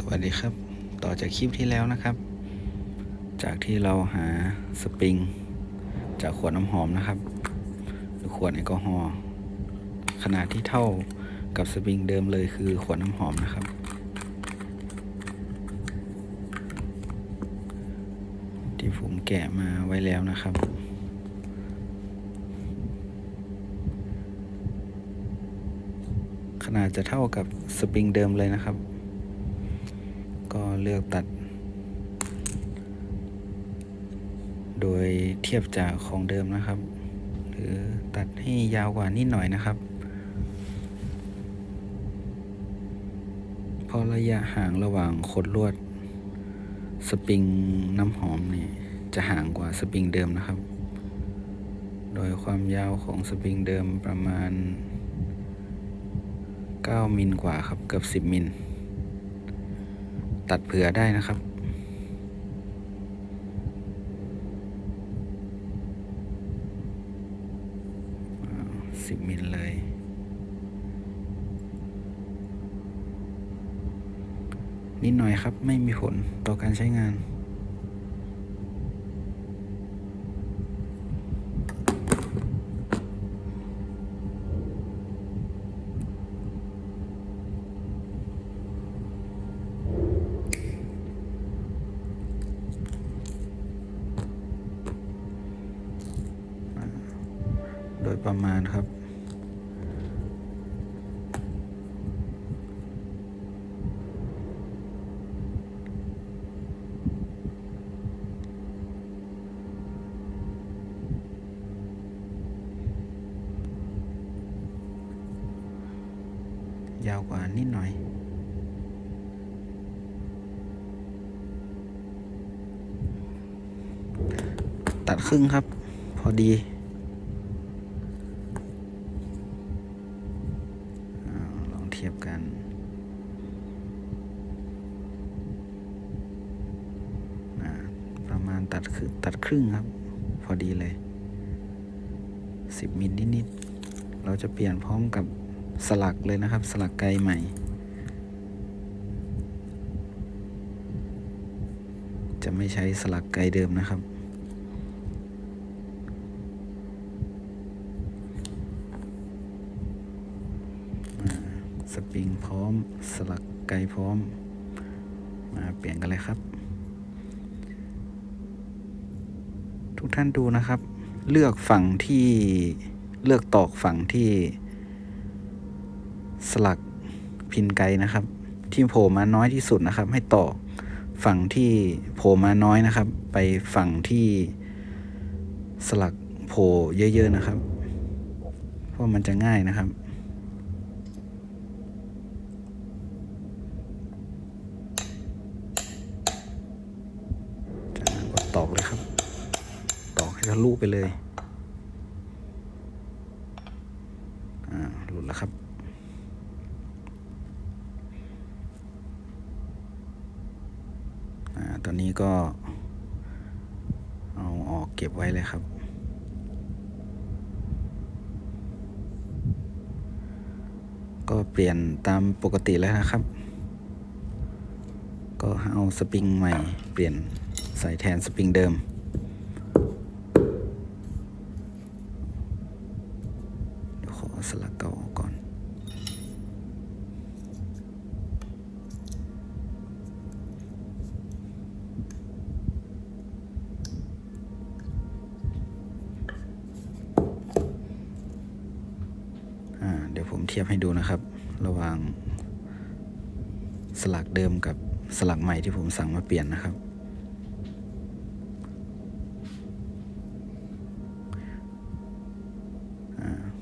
สวัสดีครับ ต่อจากคลิปที่แล้วนะครับ จากที่เราหาสปริง จากขวดน้ำหอมนะครับหรือขวดแอลกอฮอล์ขนาดที่เท่ากับสปริงเดิมเลยคือขวดน้ำหอมนะครับ ที่ผมแกะมาไว้แล้วนะครับขนาดจะเท่ากับสปริงเดิมเลยนะครับ ก็เลือกตัด โดยเทียบจากของเดิมนะครับ หรือตัดให้ยาวกว่านิดหน่อยนะครับ เพราะระยะห่างระหว่างขดลวด สปริงน้ำหอมนี่จะห่างกว่าสปริงเดิมนะครับ โดยความยาวของสปริงเดิมประมาณ 9 มิลกว่าครับเกือบ 10 มิล ตัดเผื่อได้นะครับ สิบมิลเลย นิดหน่อยครับไม่มีผลต่อการใช้งาน โดยประมาณครับ ยาวกว่านิดหน่อยตัดครึ่งครับ พอดี อ่าลองเทียบกันอ่าประมาณ ตัดครึ่งตัดครึ่งครับ พอดีเลยสิบมิลนิดๆเราจะเปลี่ยนพร้อมกับสลักเลยนะครับ สลักไกลใหม่ จะไม่ใช้สลักไกลเดิมนะครับสปริงพร้อม สลักไกพร้อม มาเปลี่ยนกันเลยครับ ทุกท่านดูนะครับ เลือกฝั่งที่เลือกตอกฝั่งที่สลักพินไกนะครับ ที่โผล่มาน้อยที่สุดนะครับ ให้ต่อฝั่งที่โผล่มาน้อยนะครับ ไปฝั่งที่สลักโผล่เยอะ ๆนะครับ เพราะมันจะง่ายนะครับ จากนั้นก็ตอกเลยครับ ตอกให้ ทะลุไปเลย อ่า หลุดแล้วครับ อ่า ตอนนี้ก็ เอาออกเก็บไว้เลยครับ ก็เปลี่ยนตามปกติแล้วนะครับ ก็เอาสปริงใหม่ เปลี่ยนใส่แทนสปริงเดิม เดี๋ยวขอสลักเก่าออกก่อน อ่า เดี๋ยว ผมเทียบให้ดูนะครับ ระหว่างสลักเดิมกับสลักใหม่ที่ผมสั่งมาเปลี่ยนนะครับ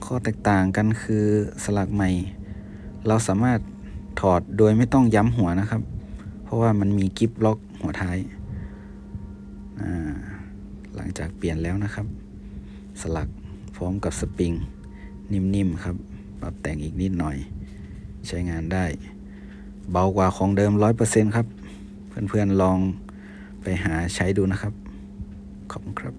ข้อแตกต่างกันคือสลักใหม่ เราสามารถถอดโดยไม่ต้องย้ำหัวนะครับ เพราะว่ามันมีกิฟล็อกหัวท้าย หลังจากเปลี่ยนแล้วนะครับ สลักพร้อมกับสปริง นิ่มๆครับ ปรับแต่งอีกนิดหน่อย ใช้งานได้ เบากว่าของเดิม 100%ครับ เพื่อนๆลองไปหาใช้ดูนะครับ ขอบคุณครับ